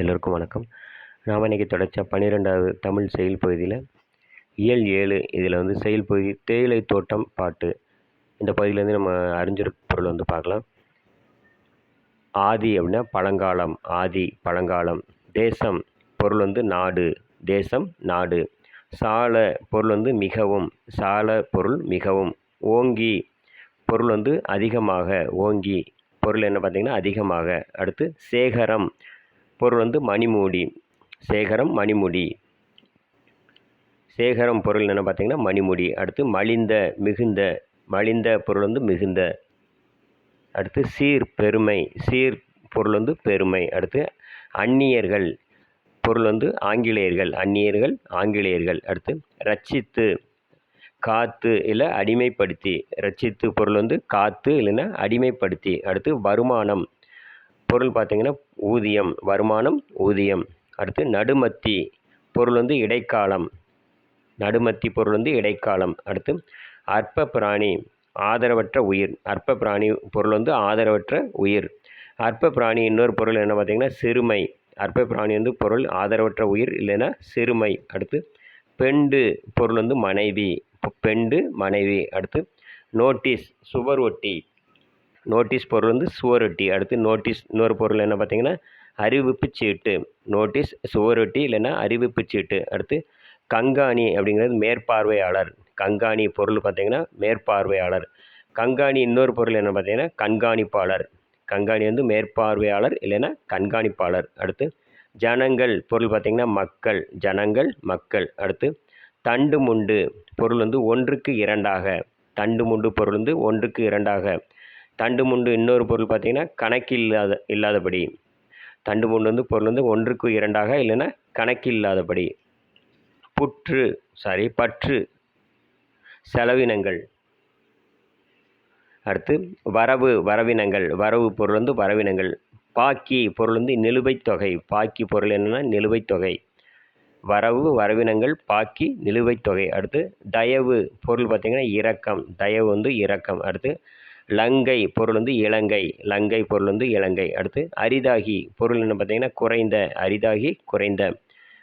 எல்லோருக்கும் வணக்கம். நாம் இன்றைக்கி தொடர்ச்சியாக பன்னிரெண்டாவது தமிழ் செயல் பகுதியில் இயல் ஏழு இதில் வந்து செயல் பகுதி தேயிலை தோட்டம் பாட்டு. இந்த பகுதியிலேருந்து நம்ம அறிஞர் பொருள் வந்து பார்க்கலாம். ஆதி அப்படின்னா பழங்காலம் ஆதி பழங்காலம். தேசம் பொருள் வந்து நாடு தேசம் நாடு. சால பொருள் வந்து மிகவும் சால பொருள் மிகவும். ஓங்கி பொருள் வந்து அதிகமாக ஓங்கி பொருள் என்ன பார்த்திங்கன்னா அதிகமாக. அடுத்து சேகரம் பொருள் வந்து மணிமூடி. சேகரம் மணிமுடி. சேகரம் பொருள் என்ன பார்த்திங்கன்னா மணிமுடி. அடுத்து மலிந்த மிகுந்த. மலிந்த பொருள் வந்து மிகுந்த. அடுத்து சீர் பெருமை. சீர் பொருள் வந்து பெருமை. அடுத்து அந்நியர்கள். பொருள் வந்து ஆங்கிலேயர்கள். அந்நியர்கள் ஆங்கிலேயர்கள். அடுத்து ரட்சித்து காத்து இல்லை அடிமைப்படுத்தி. ரட்சித்து பொருள் வந்து காத்து இல்லைன்னா அடிமைப்படுத்தி. அடுத்து வருமானம். பொருள் பார்த்திங்கன்னா ஊதியம் வருமானம் ஊதியம். அடுத்து நடுமத்தி பொருள் வந்து இடைக்காலம். நடுமத்தி பொருள் வந்து இடைக்காலம். அடுத்து அற்ப பிராணி ஆதரவற்ற உயிர். அற்ப பிராணி பொருள் வந்து ஆதரவற்ற உயிர். அற்ப பிராணி இன்னொரு பொருள் என்ன பார்த்திங்கன்னா சிறுமை. அற்ப பிராணி வந்து பொருள் ஆதரவற்ற உயிர் இல்லைன்னா சிறுமை. அடுத்து பெண்டு பொருள் வந்து மனைவி. பெண்டு மனைவி. அடுத்து நோட்டீஸ் சுவர் ஒட்டி. நோட்டீஸ் பொருள் வந்து சுவரொட்டி அடுத்து நோட்டீஸ் இன்னொரு பொருள் என்ன பார்த்தீங்கன்னா அறிவிப்பு சீட்டு. நோட்டீஸ் சுவரொட்டி இல்லைன்னா அறிவிப்பு சீட்டு. அடுத்து கங்காணி அப்படிங்கிறது மேற்பார்வையாளர். கங்காணி பொருள் பார்த்திங்கன்னா மேற்பார்வையாளர். கங்காணி இன்னொரு பொருள் என்ன பார்த்தீங்கன்னா கண்காணிப்பாளர். கண்காணி வந்து மேற்பார்வையாளர் இல்லைன்னா கண்காணிப்பாளர். அடுத்து ஜனங்கள் பொருள் பார்த்திங்கன்னா மக்கள். ஜனங்கள் மக்கள். அடுத்து தண்டு முண்டு பொருள் வந்து ஒன்றுக்கு இரண்டாக. தண்டு முண்டு பொருள் வந்து ஒன்றுக்கு இரண்டாக. தண்டு முண்டு இன்னொரு பொருள் பார்த்திங்கன்னா கணக்கில் இல்லாத இல்லாதபடி. தண்டு முண்டு வந்து பொருள் வந்து ஒன்றுக்கு இரண்டாக இல்லைன்னா கணக்கில் இல்லாதபடி புற்று சாரி பற்று. செலவினங்கள். அடுத்து வரவு வரவினங்கள். வரவு பொருள் வந்து வரவினங்கள். பாக்கி பொருள் வந்து நிலுவைத் தொகை. பாக்கி பொருள் என்னென்னா நிலுவைத் தொகை. வரவு வரவினங்கள் பாக்கி நிலுவைத் தொகை. அடுத்து தயவு. பொருள் பார்த்திங்கன்னா இரக்கம். தயவு வந்து இரக்கம். அடுத்து லங்கை பொருள் வந்து இலங்கை லங்கை பொருள் வந்து இலங்கை. அடுத்து அரிதாகி பொருள் என்ன பார்த்திங்கன்னா குறைந்த அரிதாகி குறைந்த.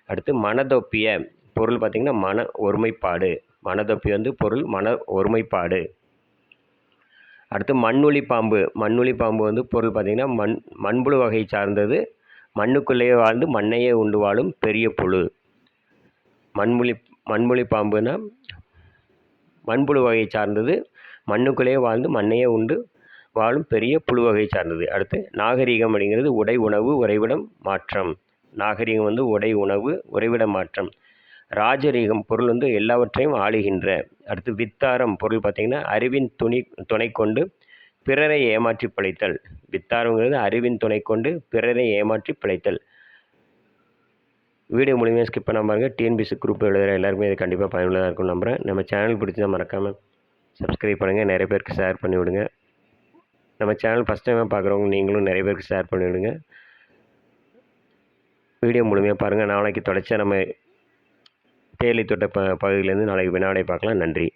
அடுத்து மனதொப்பிய பொருள் பார்த்திங்கன்னா மன ஒருமைப்பாடு. மனதொப்பி வந்து பொருள் மன ஒருமைப்பாடு. அடுத்து மண்ணுளி பாம்பு மண்ணுளி பாம்பு வந்து பொருள் பார்த்திங்கன்னா மண் மண்புழு வகை சார்ந்தது. மண்ணுக்குள்ளேயே வாழ்ந்து மண்ணையே உண்டு வாழும் பெரிய புழு. மண்மொழி மண்முழி பாம்புனா மண்புழு வகை சார்ந்தது. மண்ணுக்குள்ளேயே வாழ்ந்து மண்ணையே உண்டு வாழும் பெரிய புழு வகை சார்ந்தது. அடுத்து நாகரீகம் அப்படிங்கிறது உடை உணவு உறைவிடம் மாற்றம். நாகரீகம் வந்து உடை உணவு உறைவிடம் மாற்றம். ராஜரீகம் பொருள் வந்து எல்லாவற்றையும் ஆளுகின்ற. அடுத்து வித்தாரம் பொருள் பார்த்திங்கன்னா அறிவின் துணி துணை கொண்டு பிறரை ஏமாற்றி பிழைத்தல். வித்தாரங்கிறது அறிவின் துணை கொண்டு பிறரை ஏமாற்றி பிழைத்தல். வீடியோ மூலியமாக ஸ்கிப் பண்ணாமல் பாருங்கள் டிஎன்பிசி குரூப் எழுதுகிற எல்லாருமே இது கண்டிப்பாக பயனுள்ளதாக இருக்கும் நம்புகிறேன் நம்ம சேனல் பிடிச்சதான் மறக்காமல் சப்ஸ்கிரைப் பண்ணுங்கள் நிறைய பேருக்கு ஷேர் பண்ணி விடுங்க. நம்ம சேனல் ஃபஸ்ட் டைமாக பார்க்குறவங்க நீங்களும் நிறைய பேருக்கு ஷேர் பண்ணி விடுங்க. வீடியோ முழுமையாக பாருங்கள் நாளைக்கு தொடர்ச்சியாக நம்ம தேயிலை தோட்ட ப பகுதியிலேருந்து நாளைக்கு வினாடை பார்க்கலாம். நன்றி.